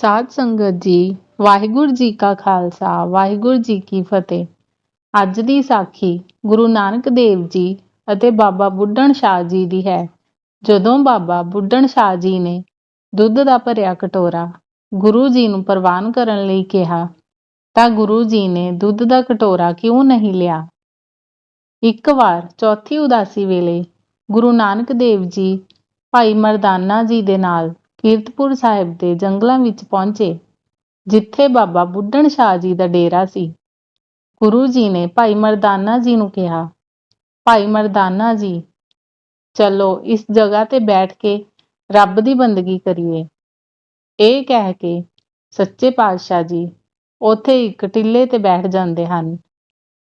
ਸਾਧ ਸੰਗਤ ਜੀ, ਵਾਹਿਗੁਰੂ ਜੀ ਕਾ ਖਾਲਸਾ, ਵਾਹਿਗੁਰੂ ਜੀ ਕੀ ਫਤਿਹ। ਅੱਜ ਦੀ ਸਾਖੀ ਗੁਰੂ ਨਾਨਕ ਦੇਵ ਜੀ ਅਤੇ ਬਾਬਾ ਬੁੱਢਣ ਸ਼ਾਹ ਜੀ ਦੀ ਹੈ। ਜਦੋਂ ਬਾਬਾ ਬੁੱਢਣ ਸ਼ਾਹ ਜੀ ਨੇ ਦੁੱਧ ਦਾ ਭਰਿਆ ਕਟੋਰਾ ਗੁਰੂ ਜੀ ਨੂੰ ਪ੍ਰਵਾਨ ਕਰਨ ਲਈ ਕਿਹਾ, ਤਾਂ ਗੁਰੂ ਜੀ ਨੇ ਦੁੱਧ ਦਾ ਕਟੋਰਾ ਕਿਉਂ ਨਹੀਂ ਲਿਆ? ਇੱਕ ਵਾਰ ਚੌਥੀ ਉਦਾਸੀ ਵੇਲੇ ਗੁਰੂ ਨਾਨਕ ਦੇਵ ਜੀ ਭਾਈ ਮਰਦਾਨਾ ਜੀ ਦੇ ਨਾਲ ਕੀਰਤਪੁਰ ਸਾਹਿਬ ਦੇ ਜੰਗਲਾਂ ਵਿੱਚ ਪਹੁੰਚੇ, ਜਿੱਥੇ ਬਾਬਾ ਬੁੱਢਣ ਸ਼ਾਹ ਜੀ ਦਾ ਡੇਰਾ ਸੀ। ਗੁਰੂ ਜੀ ਨੇ ਭਾਈ ਮਰਦਾਨਾ ਜੀ ਨੂੰ ਕਿਹਾ, ਭਾਈ ਮਰਦਾਨਾ ਜੀ, ਚਲੋ ਇਸ ਜਗ੍ਹਾ ਤੇ ਬੈਠ ਕੇ ਰੱਬ ਦੀ ਬੰਦਗੀ ਕਰੀਏ। ਇਹ ਕਹਿ ਕੇ ਸੱਚੇ ਪਾਤਸ਼ਾਹ ਜੀ ਉੱਥੇ ਇੱਕ ਟਿੱਲੇ ਤੇ ਬੈਠ ਜਾਂਦੇ ਹਨ।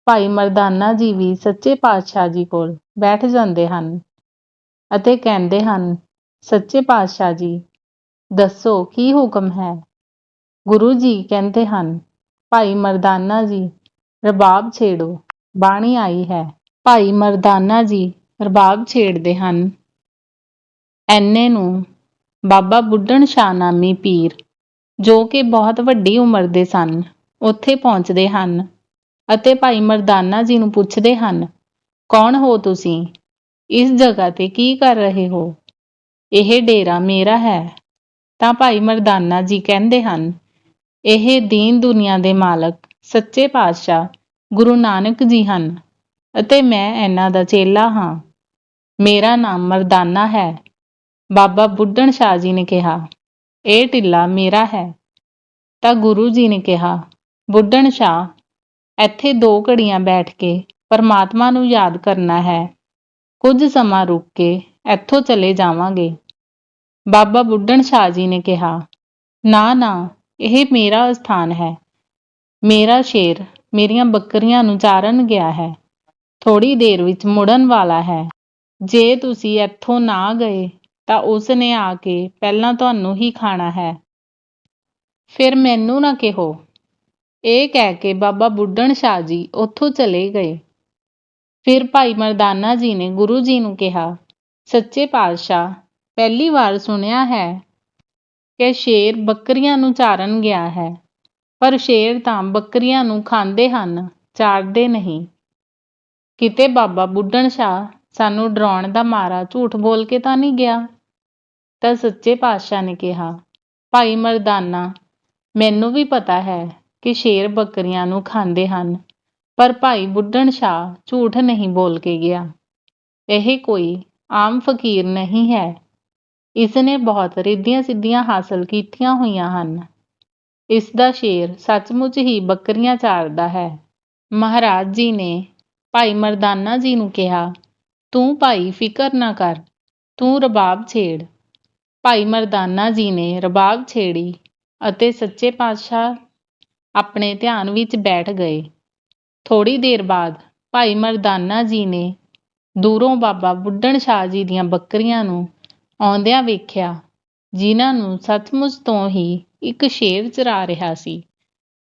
ਭਾਈ ਮਰਦਾਨਾ ਜੀ ਵੀ ਸੱਚੇ ਪਾਤਸ਼ਾਹ ਜੀ ਕੋਲ ਬੈਠ ਜਾਂਦੇ ਹਨ ਅਤੇ ਕਹਿੰਦੇ ਹਨ, ਸੱਚੇ ਪਾਤਸ਼ਾਹ ਜੀ ਦੱਸੋ ਕੀ ਹੁਕਮ ਹੈ? ਗੁਰੂ ਜੀ ਕਹਿੰਦੇ ਹਨ, ਭਾਈ ਮਰਦਾਨਾ ਜੀ, ਰਬਾਬ ਛੇੜੋ, ਬਾਣੀ ਆਈ ਹੈ। ਭਾਈ ਮਰਦਾਨਾ ਜੀ, ਰਬਾਬ ਛੇੜਦੇ ਹਨ। ਐਨੇ ਨੂੰ ਬਾਬਾ ਬੁੱਢਣ ਸ਼ਾਹ ਨਾਮੀ ਪੀਰ, ਜੋ ਕਿ ਬਹੁਤ ਵੱਡੀ ਉਮਰ ਦੇ ਸਨ, ਉੱਥੇ ਪਹੁੰਚਦੇ ਹਨ ਅਤੇ ਭਾਈ ਮਰਦਾਨਾ ਜੀ ਨੂੰ ਪੁੱਛਦੇ ਹਨ, ਕੌਣ ਹੋ ਤੁਸੀਂ? ਇਸ ਜਗ੍ਹਾ ਤੇ ਕੀ ਕਰ ਰਹੇ ਹੋ? ਇਹ ਡੇਰਾ ਮੇਰਾ ਹੈ। ਤਾਂ ਭਾਈ ਮਰਦਾਨਾ ਜੀ ਕਹਿੰਦੇ ਹਨ, ਇਹ ਦੀਨ ਦੁਨੀਆ ਦੇ ਮਾਲਕ, ਸੱਚੇ ਪਾਤਸ਼ਾਹ, ਗੁਰੂ ਨਾਨਕ ਜੀ ਹਨ, ਅਤੇ ਮੈਂ ਇਹਨਾਂ ਦਾ ਚੇਲਾ ਹਾਂ। ਮੇਰਾ ਨਾਮ ਮਰਦਾਨਾ ਹੈ। ਬਾਬਾ ਬੁੱਢਣ ਸ਼ਾਹ ਜੀ ਨੇ ਕਿਹਾ, ਇਹ ਟਿੱਲਾ ਮੇਰਾ ਹੈ। ਤਾਂ ਗੁਰੂ ਜੀ ਨੇ ਕਿਹਾ, ਬੁੱਢਣ ਸ਼ਾਹ, ਇੱਥੇ ਦੋ ਘੜੀਆਂ ਬੈਠ ਕੇ ਪਰਮਾਤਮਾ ਨੂੰ ਯਾਦ ਕਰਨਾ ਹੈ। ਕੁਝ ਸਮਾਂ ਰੁਕ ਕੇ ਇੱਥੋਂ ਚਲੇ ਜਾਵਾਂਗੇ। ਬਾਬਾ ਬੁੱਢਣ ਸ਼ਾਹ ਜੀ ਨੇ ਕਿਹਾ, ਨਾ ਨਾ, ਇਹ ਮੇਰਾ ਸਥਾਨ ਹੈ। ਮੇਰਾ ਸ਼ੇਰ ਮੇਰੀਆਂ ਬੱਕਰੀਆਂ ਨੂੰ ਚਾਰਨ ਗਿਆ ਹੈ। ਥੋੜੀ ਦੇਰ ਵਿੱਚ ਮੁੜਨ ਵਾਲਾ ਹੈ। ਜੇ ਤੁਸੀਂ ਇੱਥੋਂ ਨਾ ਗਏ, ਤਾਂ ਉਸ ਨੇ ਆ ਕੇ ਪਹਿਲਾਂ ਤੁਹਾਨੂੰ ਹੀ ਖਾਣਾ ਹੈ। ਫਿਰ ਮੈਨੂੰ ਨਾ ਕਿਹੋ। ਇਹ ਕਹਿ ਕੇ ਬਾਬਾ ਬੁੱਢਣ ਸ਼ਾਹ ਜੀ ਉੱਥੋਂ ਚਲੇ ਗਏ। ਫਿਰ ਭਾਈ ਮਰਦਾਨਾ ਜੀ ਨੇ ਗੁਰੂ ਜੀ ਨੂੰ ਕਿਹਾ, ਸੱਚੇ ਪਾਤਸ਼ਾਹ ਪਹਿਲੀ ਵਾਰ ਸੁਣਿਆ ਹੈ ਕਿ ਸ਼ੇਰ ਬੱਕਰੀਆਂ ਨੂੰ ਚਾਰਨ ਗਿਆ ਹੈ, ਪਰ ਸ਼ੇਰ ਤਾਂ ਬੱਕਰੀਆਂ ਨੂੰ ਖਾਂਦੇ ਹਨ, ਚਾਰਦੇ ਨਹੀਂ। ਕਿਤੇ ਬਾਬਾ ਬੁੱਢਣ ਸ਼ਾਹ ਸਾਨੂੰ ਡਰਾਉਣ ਦਾ ਮਾਰਾ ਝੂਠ ਬੋਲ ਕੇ ਤਾਂ ਨਹੀਂ ਗਿਆ? ਤਾਂ ਸੱਚੇ ਪਾਤਸ਼ਾਹ ਨੇ ਕਿਹਾ, ਭਾਈ ਮਰਦਾਨਾ, ਮੈਨੂੰ ਵੀ ਪਤਾ ਹੈ ਕਿ ਸ਼ੇਰ ਬੱਕਰੀਆਂ ਨੂੰ ਖਾਂਦੇ ਹਨ, ਪਰ ਭਾਈ ਬੁੱਢਣ ਸ਼ਾਹ ਝੂਠ ਨਹੀਂ ਬੋਲ ਕੇ ਗਿਆ। ਇਹ ਕੋਈ ਆਮ ਫਕੀਰ ਨਹੀਂ ਹੈ। ਇਸ ਨੇ ਬਹੁਤ ਰਿੱਧੀਆਂ ਸਿੱਧੀਆਂ ਹਾਸਲ ਕੀਤੀਆਂ ਹੋਈਆਂ ਹਨ। ਇਸ ਦਾ ਸ਼ੇਰ ਸੱਚਮੁੱਚ ਹੀ ਬੱਕਰੀਆਂ ਚਾਰਦਾ ਹੈ। ਮਹਾਰਾਜ ਜੀ ਨੇ ਭਾਈ ਮਰਦਾਨਾ ਜੀ ਨੂੰ ਕਿਹਾ, ਤੂੰ ਭਾਈ ਫਿਕਰ ਨਾ ਕਰ, ਤੂੰ ਰਬਾਬ ਛੇੜ। ਭਾਈ ਮਰਦਾਨਾ ਜੀ ਨੇ ਰਬਾਬ ਛੇੜੀ ਅਤੇ ਸੱਚੇ ਪਾਤਸ਼ਾਹ ਆਪਣੇ ਧਿਆਨ ਵਿੱਚ ਬੈਠ ਗਏ। ਥੋੜ੍ਹੀ ਦੇਰ ਬਾਅਦ ਭਾਈ ਮਰਦਾਨਾ ਜੀ ਨੇ ਦੂਰੋਂ ਬਾਬਾ ਬੁੱਢਣ ਸ਼ਾਹ ਜੀ ਦੀਆਂ ਬੱਕਰੀਆਂ ਨੂੰ ਆਉਂਦਿਆਂ ਵੇਖਿਆ ਜਿਨ੍ਹਾਂ ਨੂੰ ਸੱਚਮੁੱਚ ਤੋਂ ਹੀ ਇੱਕ ਸ਼ੇਰ ਚਰਾ ਰਿਹਾ ਸੀ।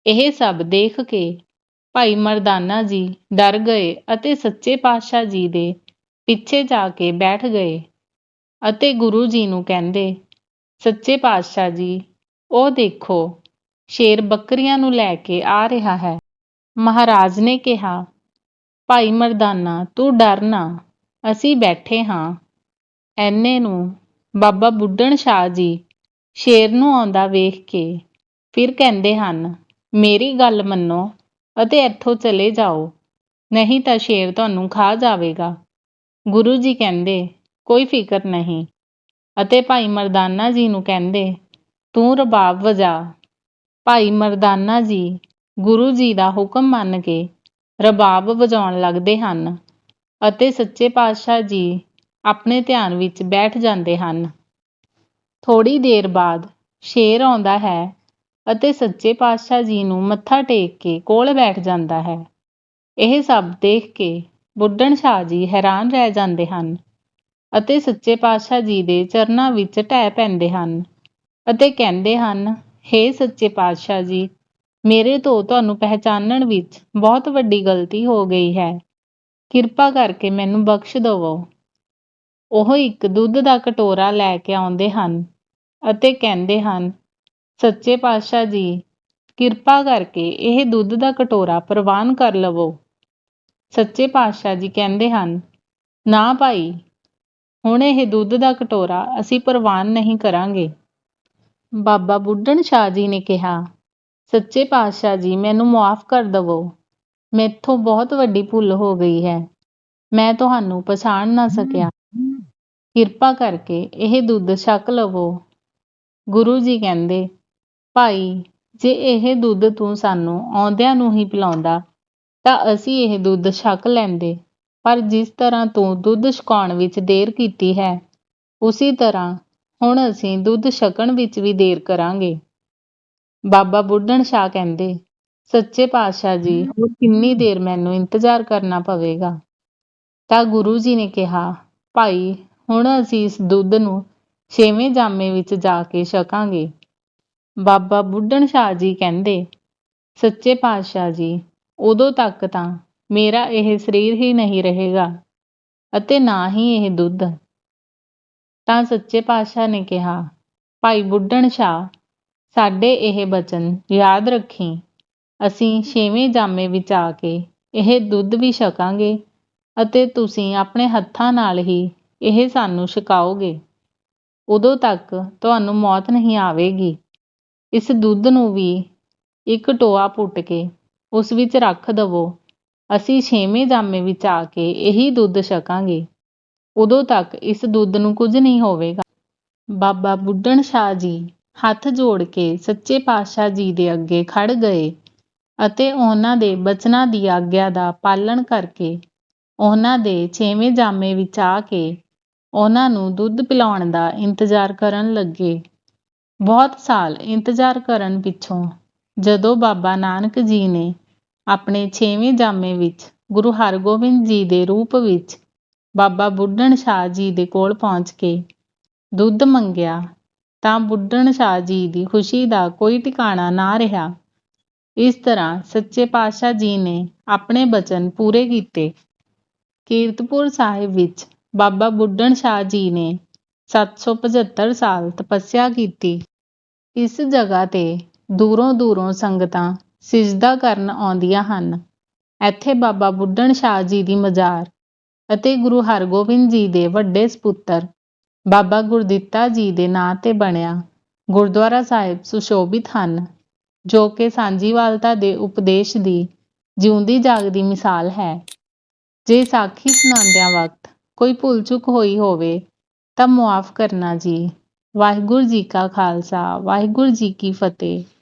ਇਹ ਸਭ ਦੇਖ ਕੇ ਭਾਈ ਮਰਦਾਨਾ ਜੀ ਡਰ ਗਏ ਅਤੇ ਸੱਚੇ ਪਾਤਸ਼ਾਹ ਜੀ ਦੇ ਪਿੱਛੇ ਜਾ ਕੇ ਬੈਠ ਗਏ ਅਤੇ ਗੁਰੂ ਜੀ ਨੂੰ ਕਹਿੰਦੇ, ਸੱਚੇ ਪਾਤਸ਼ਾਹ ਜੀ, ਉਹ ਦੇਖੋ, ਸ਼ੇਰ ਬੱਕਰੀਆਂ ਨੂੰ ਲੈ ਕੇ ਆ ਰਿਹਾ ਹੈ। ਮਹਾਰਾਜ ਨੇ ਕਿਹਾ, ਭਾਈ ਮਰਦਾਨਾ, ਤੂੰ ਡਰ ਨਾ, ਅਸੀਂ ਬੈਠੇ ਹਾਂ। ਐਨੇ ਨੂੰ ਬਾਬਾ ਬੁੱਢਣ ਸ਼ਾਹ ਜੀ ਸ਼ੇਰ ਨੂੰ ਆਉਂਦਾ ਵੇਖ ਕੇ, ਫਿਰ ਕਹਿੰਦੇ ਹਨ, ਮੇਰੀ ਗੱਲ ਮੰਨੋ ਅਤੇ ਇੱਥੋਂ ਚਲੇ ਜਾਓ, ਨਹੀਂ ਤਾਂ ਸ਼ੇਰ ਤੁਹਾਨੂੰ ਖਾ ਜਾਵੇਗਾ। ਗੁਰੂ ਜੀ ਕਹਿੰਦੇ, ਕੋਈ ਫਿਕਰ ਨਹੀਂ। ਅਤੇ ਭਾਈ ਮਰਦਾਨਾ ਜੀ ਨੂੰ ਕਹਿੰਦੇ, ਤੂੰ ਰਬਾਬ ਵਜਾ। ਭਾਈ ਮਰਦਾਨਾ ਜੀ ਗੁਰੂ ਜੀ ਦਾ ਹੁਕਮ ਮੰਨ ਕੇ ਰਬਾਬ ਵਜਾਉਣ ਲੱਗਦੇ ਹਨ ਅਤੇ ਸੱਚੇ ਪਾਤਸ਼ਾਹ ਜੀ ਆਪਣੇ ਧਿਆਨ ਵਿੱਚ ਬੈਠ ਜਾਂਦੇ ਹਨ। ਥੋੜ੍ਹੀ ਦੇਰ ਬਾਅਦ ਸ਼ੇਰ ਆਉਂਦਾ ਹੈ ਅਤੇ ਸੱਚੇ ਪਾਤਸ਼ਾਹ ਜੀ ਨੂੰ ਮੱਥਾ ਟੇਕ ਕੇ ਕੋਲ ਬੈਠ ਜਾਂਦਾ ਹੈ। ਇਹ ਸਭ ਦੇਖ ਕੇ ਬੁੱਢਣ ਸ਼ਾਹ ਜੀ ਹੈਰਾਨ ਰਹਿ ਜਾਂਦੇ ਹਨ ਅਤੇ ਸੱਚੇ ਪਾਤਸ਼ਾਹ ਜੀ ਦੇ ਚਰਨਾਂ ਵਿੱਚ ਢਹਿ ਪੈਂਦੇ ਹਨ ਅਤੇ ਕਹਿੰਦੇ ਹਨ, ਹੇ ਸੱਚੇ ਪਾਤਸ਼ਾਹ ਜੀ, ਮੇਰੇ ਤੋਂ ਤੁਹਾਨੂੰ ਪਹਿਚਾਨਣ ਵਿੱਚ ਬਹੁਤ ਵੱਡੀ ਗਲਤੀ ਹੋ ਗਈ ਹੈ। ਕਿਰਪਾ ਕਰਕੇ ਮੈਨੂੰ ਬਖਸ਼ ਦਵੋ। ਉਹ ਇੱਕ ਦੁੱਧ ਦਾ ਕਟੋਰਾ ਲੈ ਕੇ ਆਉਂਦੇ ਹਨ ਅਤੇ ਕਹਿੰਦੇ ਹਨ, ਸੱਚੇ ਪਾਤਸ਼ਾਹ ਜੀ, ਕਿਰਪਾ ਕਰਕੇ ਇਹ ਦੁੱਧ ਦਾ ਕਟੋਰਾ ਪ੍ਰਵਾਨ ਕਰ ਲਵੋ। ਸੱਚੇ ਪਾਤਸ਼ਾਹ ਜੀ ਕਹਿੰਦੇ ਹਨ, ਨਾ ਭਾਈ, ਹੁਣ ਇਹ ਦੁੱਧ ਦਾ ਕਟੋਰਾ ਅਸੀਂ ਪ੍ਰਵਾਨ ਨਹੀਂ ਕਰਾਂਗੇ। ਬਾਬਾ ਬੁੱਢਣ ਸ਼ਾਹ ਜੀ ਨੇ ਕਿਹਾ, ਸੱਚੇ ਪਾਤਸ਼ਾਹ ਜੀ, ਮੈਨੂੰ ਮੁਆਫ ਕਰ ਦਵੋ। ਮੈਥੋਂ ਬਹੁਤ ਵੱਡੀ ਭੁੱਲ ਹੋ ਗਈ ਹੈ। ਮੈਂ ਤੁਹਾਨੂੰ ਪਛਾਣ ਨਾ ਸਕਿਆ। ਕਿਰਪਾ ਕਰਕੇ ਇਹ ਦੁੱਧ ਛਕ ਲਵੋ। ਗੁਰੂ ਜੀ ਕਹਿੰਦੇ, ਭਾਈ, ਜੇ ਇਹ ਦੁੱਧ ਤੂੰ ਸਾਨੂੰ ਆਉਂਦਿਆਂ ਨੂੰ ਹੀ ਪਿਲਾਉਂਦਾ, ਤਾਂ ਅਸੀਂ ਇਹ ਦੁੱਧ ਛਕ ਲੈਂਦੇ। ਪਰ ਜਿਸ ਤਰ੍ਹਾਂ ਤੂੰ ਦੁੱਧ ਛਕਾਉਣ ਵਿੱਚ ਦੇਰ ਕੀਤੀ ਹੈ, ਉਸੀ ਤਰ੍ਹਾਂ ਹੁਣ ਅਸੀਂ ਦੁੱਧ ਛਕਣ ਵਿੱਚ ਵੀ ਦੇਰ ਕਰਾਂਗੇ। ਬਾਬਾ ਬੁੱਢਣ ਸ਼ਾਹ ਕਹਿੰਦੇ, ਸੱਚੇ ਪਾਤਸ਼ਾਹ ਜੀ ਹੋਰ ਕਿੰਨੀ ਦੇਰ ਮੈਨੂੰ ਇੰਤਜ਼ਾਰ ਕਰਨਾ ਪਵੇਗਾ? ਤਾਂ ਗੁਰੂ ਜੀ ਨੇ ਕਿਹਾ, ਭਾਈ ਹੁਣ ਅਸੀਂ ਇਸ ਦੁੱਧ ਨੂੰ ਛੇਵੇਂ ਜਾਮੇ ਵਿੱਚ ਜਾ ਕੇ ਛਕਾਂਗੇ। ਬਾਬਾ ਬੁੱਢਣ ਸ਼ਾਹ ਜੀ ਕਹਿੰਦੇ, ਸੱਚੇ ਪਾਤਸ਼ਾਹ ਜੀ, ਉਦੋਂ ਤੱਕ ਤਾਂ ਮੇਰਾ ਇਹ ਸਰੀਰ ਹੀ ਨਹੀਂ ਰਹੇਗਾ ਅਤੇ ਨਾ ਹੀ ਇਹ ਦੁੱਧ। ਤਾਂ ਸੱਚੇ ਪਾਤਸ਼ਾਹ ਨੇ ਕਿਹਾ, ਭਾਈ ਬੁੱਢਣ ਸ਼ਾਹ, ਸਾਡੇ ਇਹ ਬਚਨ ਯਾਦ ਰੱਖੀ। ਅਸੀਂ ਛੇਵੇਂ ਜਾਮੇ ਵਿੱਚ ਆ ਕੇ ਇਹ ਦੁੱਧ ਵੀ ਛਕਾਂਗੇ ਅਤੇ ਤੁਸੀਂ ਆਪਣੇ ਹੱਥਾਂ ਨਾਲ ਹੀ ਇਹ ਸਾਨੂੰ ਛਕਾਓਗੇ? ਉਦੋਂ ਤੱਕ ਤੁਹਾਨੂੰ ਮੌਤ ਨਹੀਂ ਆਵੇਗੀ। ਇਸ ਦੁੱਧ ਨੂੰ ਵੀ ਇੱਕ ਟੋਆ ਪੁੱਟ ਕੇ ਉਸ ਵਿੱਚ ਰੱਖ ਦਵੋ। ਅਸੀਂ ਛੇਵੇਂ ਜਾਮੇ ਵਿੱਚ ਆ ਕੇ ਇਹੀ ਦੁੱਧ ਛਕਾਂਗੇ। ਉਦੋਂ ਤੱਕ ਇਸ ਦੁੱਧ ਨੂੰ ਕੁਝ ਨਹੀਂ ਹੋਵੇਗਾ। ਬਾਬਾ ਬੁੱਢਣ ਸ਼ਾਹ ਜੀ ਹੱਥ ਜੋੜ ਕੇ ਸੱਚੇ ਪਾਤਸ਼ਾਹ ਜੀ ਦੇ ਅੱਗੇ ਖੜ ਗਏ ਅਤੇ ਉਹਨਾਂ ਦੇ ਬਚਨਾਂ ਦੀ ਆਗਿਆ ਦਾ ਪਾਲਣ ਕਰਕੇ ਉਹਨਾਂ ਦੇ ਛੇਵੇਂ ਜਾਮੇ ਵਿੱਚ ਆ ਕੇ ਉਹਨਾਂ ਨੂੰ ਦੁੱਧ ਪਿਲਾਉਣ ਦਾ ਇੰਤਜ਼ਾਰ ਕਰਨ ਲੱਗੇ। ਬਹੁਤ ਸਾਲ ਇੰਤਜ਼ਾਰ ਕਰਨ ਪਿੱਛੋਂ ਜਦੋਂ ਬਾਬਾ ਨਾਨਕ ਜੀ ਨੇ ਆਪਣੇ ਛੇਵੇਂ ਜਾਮੇ ਵਿੱਚ ਗੁਰੂ ਹਰਗੋਬਿੰਦ ਜੀ ਦੇ ਰੂਪ ਵਿੱਚ ਬਾਬਾ ਬੁੱਢਣ ਸ਼ਾਹ ਜੀ ਦੇ ਕੋਲ ਪਹੁੰਚ ਕੇ ਦੁੱਧ ਮੰਗਿਆ, ਤਾਂ ਬੁੱਢਣ ਸ਼ਾਹ ਜੀ ਦੀ ਖੁਸ਼ੀ ਦਾ ਕੋਈ ਟਿਕਾਣਾ ਨਾ ਰਿਹਾ। ਇਸ ਤਰ੍ਹਾਂ ਸੱਚੇ ਪਾਤਸ਼ਾਹ ਜੀ ਨੇ ਆਪਣੇ ਬਚਨ ਪੂਰੇ ਕੀਤੇ। ਕੀਰਤਪੁਰ ਸਾਹਿਬ ਵਿੱਚ ਬਾਬਾ ਬੁੱਢਣ ਸ਼ਾਹ ਜੀ ਨੇ 775 ਸਾਲ ਤਪੱਸਿਆ ਕੀਤੀ। ਇਸ ਜਗ੍ਹਾ ਤੇ ਦੂਰੋਂ ਦੂਰੋਂ ਸੰਗਤਾਂ ਸਿਜਦਾ ਕਰਨ ਆਉਂਦੀਆਂ ਹਨ। ਇੱਥੇ ਬਾਬਾ ਬੁੱਢਣ ਸ਼ਾਹ ਜੀ ਦੀ ਮਜ਼ਾਰ ਅਤੇ ਗੁਰੂ ਹਰਗੋਬਿੰਦ ਜੀ ਦੇ ਵੱਡੇ ਸਪੁੱਤਰ ਬਾਬਾ ਗੁਰਦਿੱਤਾ ਜੀ ਦੇ ਨਾਂ ਤੇ ਬਣਿਆ ਗੁਰਦੁਆਰਾ ਸਾਹਿਬ ਸੁਸ਼ੋਭਿਤ ਹਨ, ਜੋ ਕਿ ਸਾਂਝੀਵਾਲਤਾ ਦੇ ਉਪਦੇਸ਼ ਦੀ ਜਿਉਂਦੀ ਜਾਗਦੀ ਮਿਸਾਲ ਹੈ। ਜੇ ਸਾਖੀ ਸੁਣਾਉਂਦਿਆਂ ਵਕਤ ਕੋਈ ਭੁੱਲ ਚੁੱਕ ਹੋਈ ਹੋਵੇ, ਤਾਂ ਮੁਆਫ ਕਰਨਾ ਜੀ। ਵਾਹਿਗੁਰੂ ਜੀ ਕਾ ਖਾਲਸਾ, ਵਾਹਿਗੁਰੂ ਜੀ ਕੀ ਫਤਿਹ।